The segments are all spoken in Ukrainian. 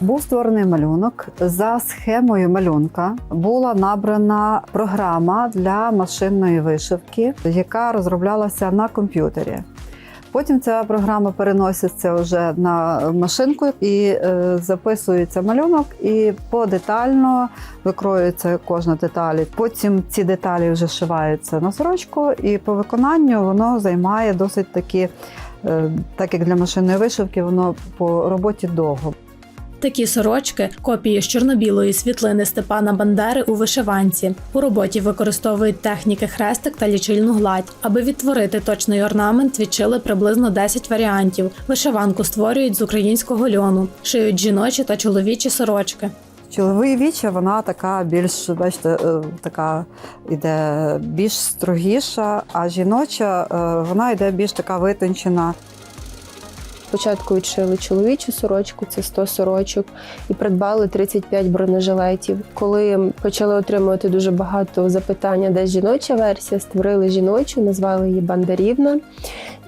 Був створений малюнок. За схемою малюнка була набрана програма для машинної вишивки, яка розроблялася на комп'ютері. Потім ця програма переноситься вже на машинку і е, записується малюнок, і подетально викроюється кожна деталь. Потім ці деталі вже шиваються на сорочку, і по виконанню воно займає досить таки, е, так як для машинної вишивки, воно по роботі довго. Такі сорочки копії з чорно-білої світлини Степана Бандери у вишиванці. У роботі використовують техніки хрестик та лічильну гладь. Аби відтворити точний орнамент, відчили приблизно 10 варіантів. Вишиванку створюють з українського льону, шиють жіночі та чоловічі сорочки. Чоловіча вона така більш, бачите, е, така іде більш строгіша, а жіноча е, вона йде більш така витончена. Спочатку відшили чоловічу сорочку, це 100 сорочок, і придбали 35 бронежилетів. Коли почали отримувати дуже багато запитання, де жіноча версія, створили жіночу, назвали її Бандарівна.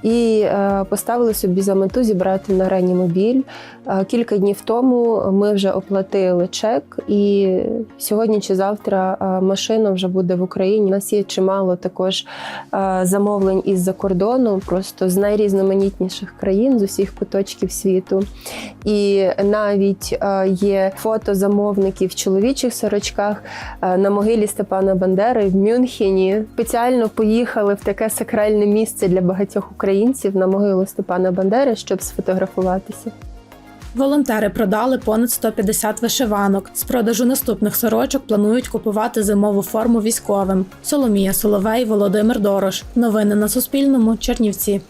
І е, поставили собі за мету зібрати на реанімобіль. Е, кілька днів тому ми вже оплатили чек, і сьогодні чи завтра е, машина вже буде в Україні. У нас є чимало також замовлень із-за кордону, просто з найрізноманітніших країн, з усіх куточків світу. І навіть е, є фото замовників в чоловічих сорочках е, на могилі Степана Бандери в Мюнхені. Спеціально поїхали в таке сакральне місце для багатьох українців на могилу Степана Бандери, щоб сфотографуватися. Волонтери продали понад 150 вишиванок. З продажу наступних сорочок планують купувати зимову форму військовим. Соломія Соловей, Володимир Дорош. Новини на Суспільному. Чернівці.